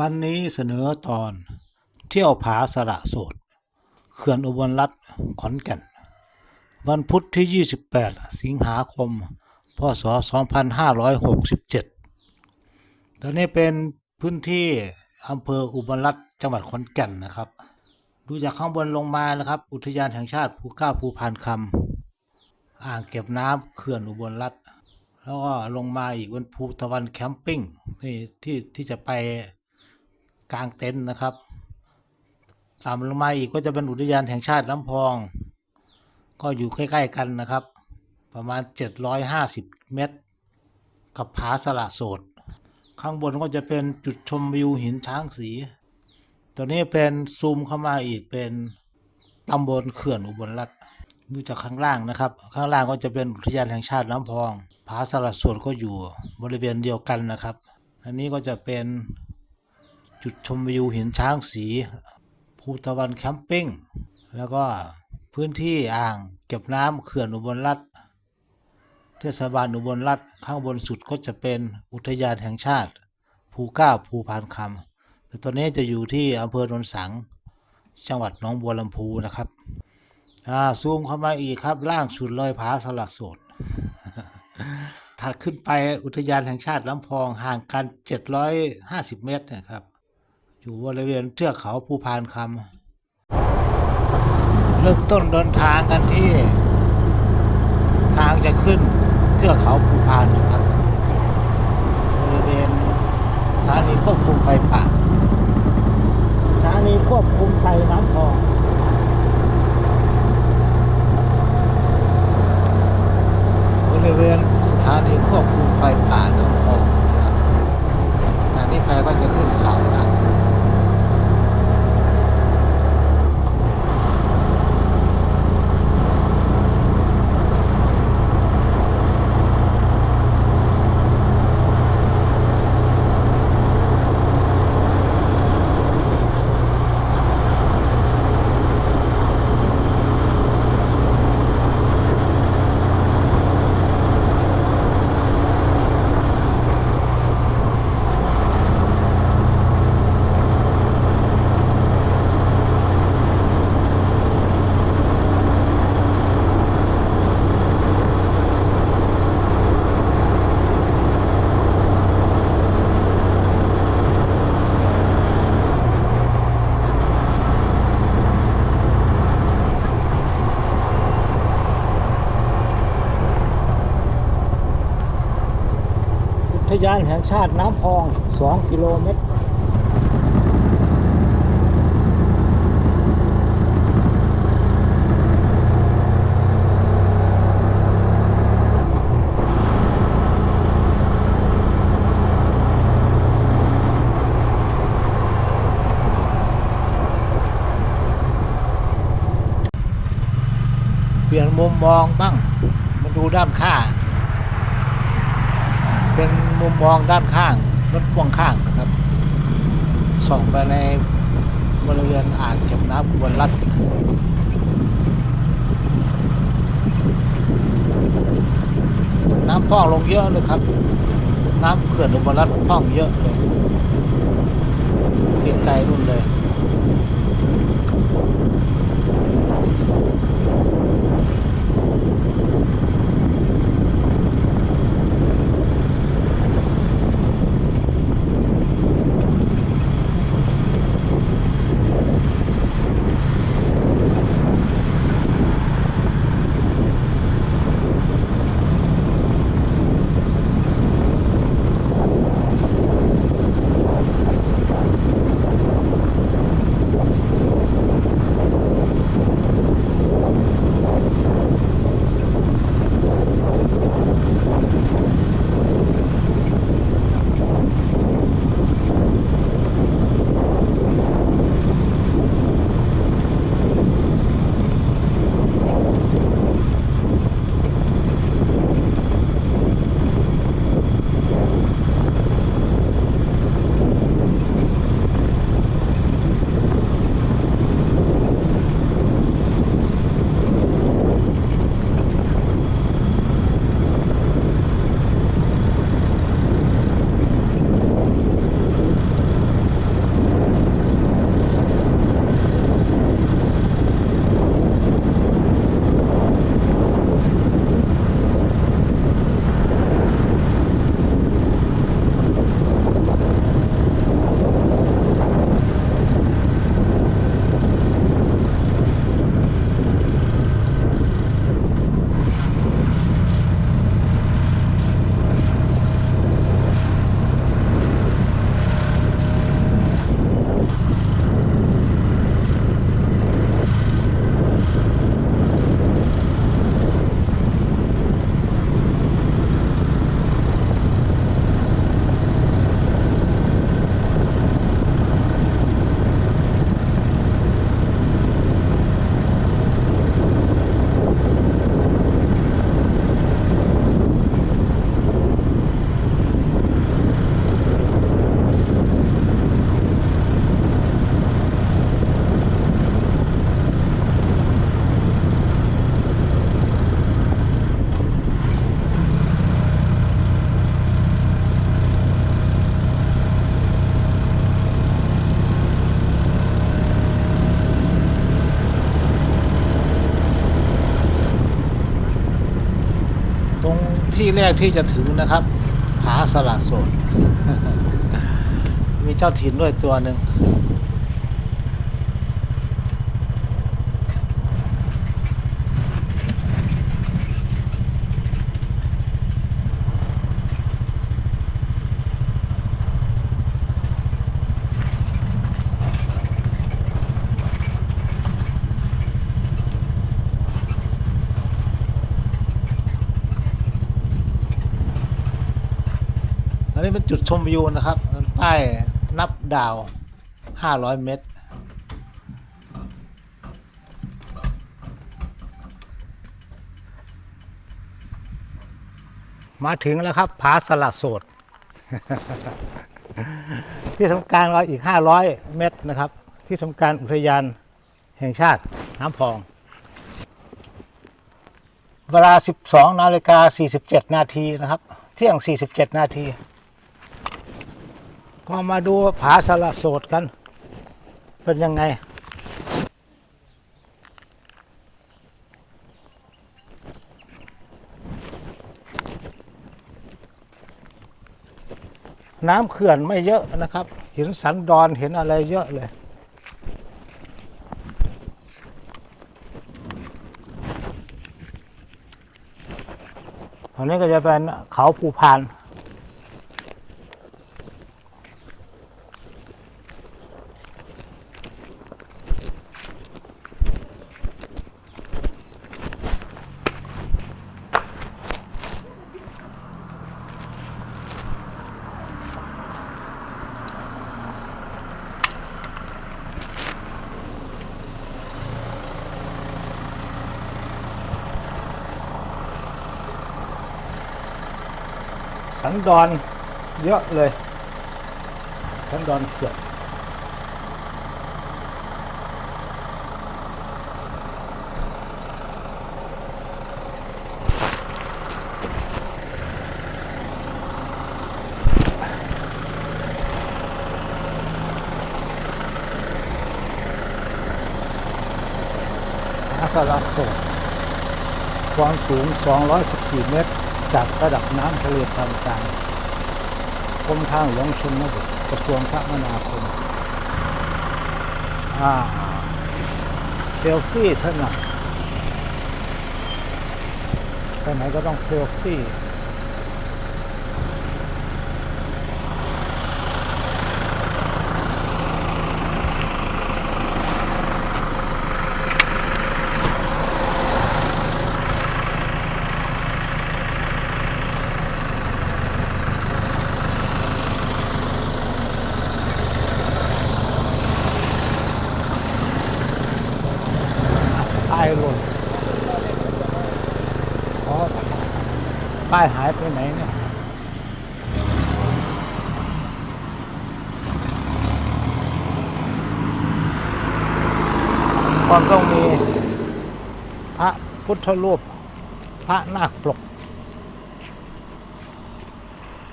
วันนี้เสนอตอนเที่ยวผาสระโสดเขื่อนอุบลรัฐขอนแก่น วันพุธที่ 28 สิงหาคม พศ 2567 ตอนนี้เป็นพื้นที่อำเภออุบลรัฐจังหวัดขอนแก่นนะครับ ดูจากข้างบนลงมานะครับ อุทยานแห่งชาติภูเก้าภูพานคำอ่างเก็บน้ำเขื่อนอุบลรัฐแล้วก็ลงมาอีกบนภูตะวันแคมปิ้งนี่ที่ที่จะไป กลางเต็นท์นะครับตามลงมาอีกก็จะเป็นอุทยานแห่งชาติน้ำพอง ก็อยู่ใกล้ๆกันนะครับ ประมาณ 750 เมตร กับผาสละโสด ข้างบนก็จะเป็นจุดชมวิวหินช้างสี ตัวนี้เป็นซูมเข้ามาอีกเป็นตำบลเขื่อนอุบลรัฐดูจากข้างล่างนะครับ ข้างล่างก็จะเป็นอุทยานแห่งชาติน้ำพอง ผาสลัดสวนก็อยู่บริเวณเดียวกันนะครับ อันนี้ก็จะเป็น จุดชมวิวหินช้างสีภูตะวันแคมปิ้ง แล้วก็พื้นที่อ่างเก็บน้ำเขื่อนอุบลรัฐเทศบาลอุบลรัฐข้างบนสุดก็จะเป็นอุทยานแห่งชาติ ภูเก้าภูพานคำแต่ตอนนี้จะอยู่ที่อำเภอโนนสัง จังหวัดหนองบัวลำพูนะครับอ่าซูมเข้ามาอีกครับล่างสุดเลยผาสลัดโสดถัดขึ้นไปอุทยานแห่งชาติลำพองห่างกัน 750 เมตรนะครับ อยู่บริเวณเทือกเขาภูพานคำเริ่มต้นเดินทางกันที่ ทางจะขึ้นเทือกเขาภูพานนะครับ บริเวณสถานีควบคุมไฟป่าสถานีควบคุมไฟน้ำพอง บริเวณสถานีควบคุมไฟป่าน้ำพองนะครับจากนี้ไปก็จะขึ้นเขาละ อุ ทยานแห่งชาติน้ำพอง 2 กิโลเมตรเปลี่ยนมุมมองบ้างมาดูด้านข้าง เป็นมุมมองด้านข้างรถพ่วงข้างนะครับ ส่องไปในบริเวณอ่างเก็บน้ำบลรัฐน้ำพ่องลงเยอะเลยครับ น้ำเขื่อนอุบลรัฐพ่องเยอะเลยไกลๆนู่นเลย ที่แรกที่จะถึงนะครับ ผาสละโสด มีเจ้าถิ่นด้วยตัวหนึ่ง อนนี้เป็นจุดชมวิวนะครับป้ายนับดาว 500 เมตร มาถึงแล้วครับผาสละโสด ที่ทำการเราอีก 500 เมตรนะครับ ที่ทำการอุทยานแห่งชาติน้ำพอง เวลา 12 นาฬิกา 47 นาทีนะครับ เที่ยง 47 นาที ก็มาดูผาสละโสดกัน เป็นยังไง น้ำเขื่อนไม่เยอะนะครับ เห็นสันดอนเห็นอะไรเยอะเลยตอนนี้ก็จะเป็นเขาภูพาน สันดอนเยอะเลย สันดอนเขื่อนอาสาลโสดความสูง 214 เมตร จากระดับน้ำทะเลปานกลางกรมทางหลวงชนบทกระทรวงคมนาคมอ่าเซลฟี่สนับไปไหนก็ต้องเซลฟี่ ป้ายหล่นอ๋อป้ายหายไปไหนเนี่ย ความต้องมีพระพุทธรูปพระนาคปลก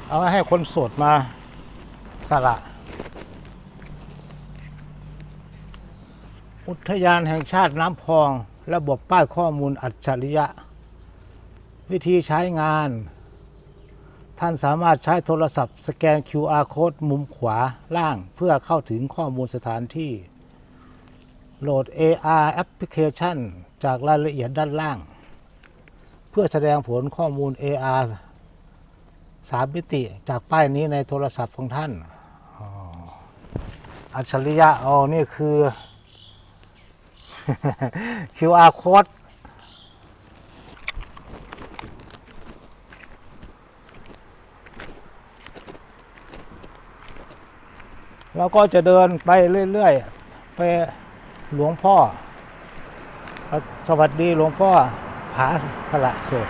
เอาไว้ให้คนโสดมาสละอุทยานแห่งชาติน้ำพอง ระบบป้ายข้อมูลอัจฉริยะ วิธีใช้งาน ท่านสามารถใช้โทรศัพท์สแกน QR code มุมขวาล่างเพื่อเข้าถึงข้อมูลสถานที่ โหลด AR แอปพลิเคชันจากรายละเอียดด้านล่าง เพื่อแสดงผลข้อมูล AR สามมิติจากป้ายนี้ในโทรศัพท์ของท่าน อัจฉริยะอ๋อนี่คือ QR code เราก็จะเดินไปเรื่อย ๆ ไป หลวงพ่อ สวัสดีหลวงพ่อผาสละโสด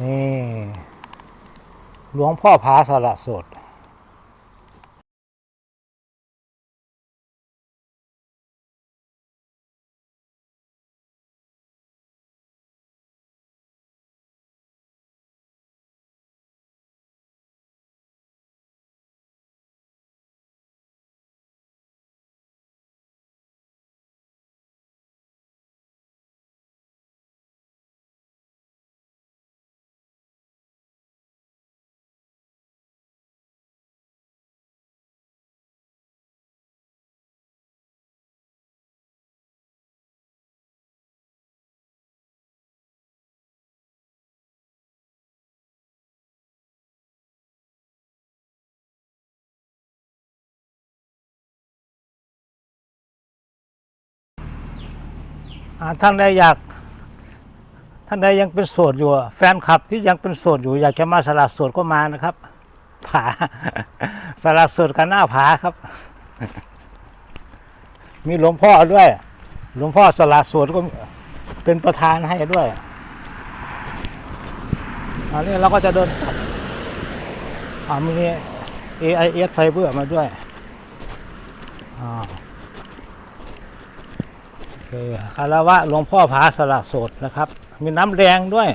นี่ หลวงพ่อผาสละโสด ท่านใดอยาก ท่านใดยังเป็นโสดอยู่ แฟนคลับที่ยังเป็นโสดอยู่ อยากจะมาสละโสดก็มานะครับ ผาสละโสดกันหน้าผาครับ มีหลวงพ่อด้วย หลวงพ่อสละโสดก็เป็นประธานให้ด้วยอันนี้เราก็จะเดินกลับอ่ามี AIS Fiber มาด้วยอ่า โอเคคารวะหลวงพ่อผาสละโสดนะครับ มีน้ำแดงด้วย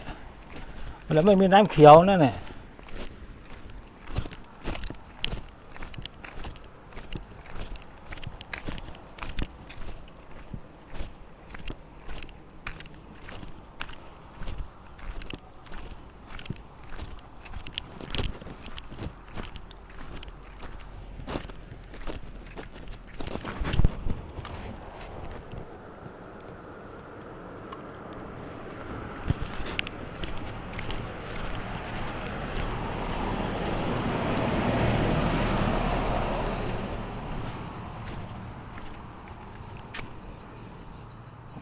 แล้วไม่มีน้ำเขียวนั่นแหละ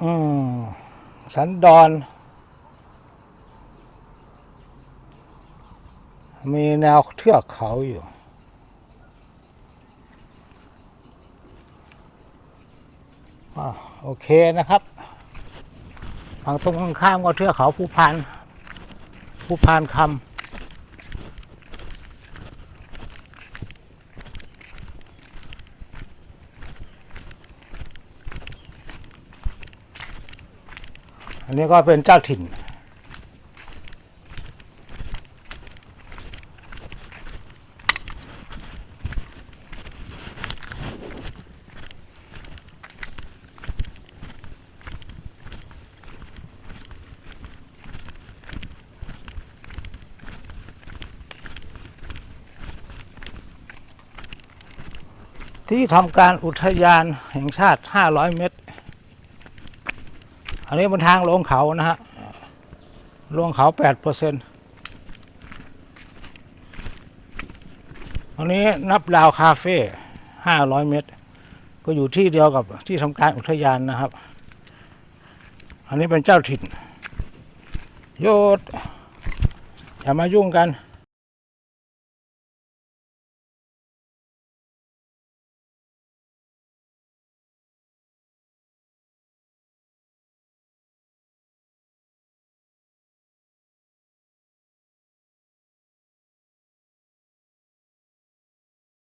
อืม สันดอนมีแนวเทือกเขาอยู่ โอเคนะครับ ฝั่งตรงข้ามก็เทือกเขาภูพานภูพานคำ นนี้ก็เป็นเจ้าถิ่น ที่ทำการอุทยานแห่งชาติ 500 เมตร อันนี้บนทางลงเขานะฮะลงเขา8เปอร์เซ็นต์อันนี้นับดาวคาเฟ่500เมตร ก็อยู่ที่เดียวกับที่ทำการอุทยานนะครับ อันนี้เป็นเจ้าถิ่นโยดอย่ามายุ่งกัน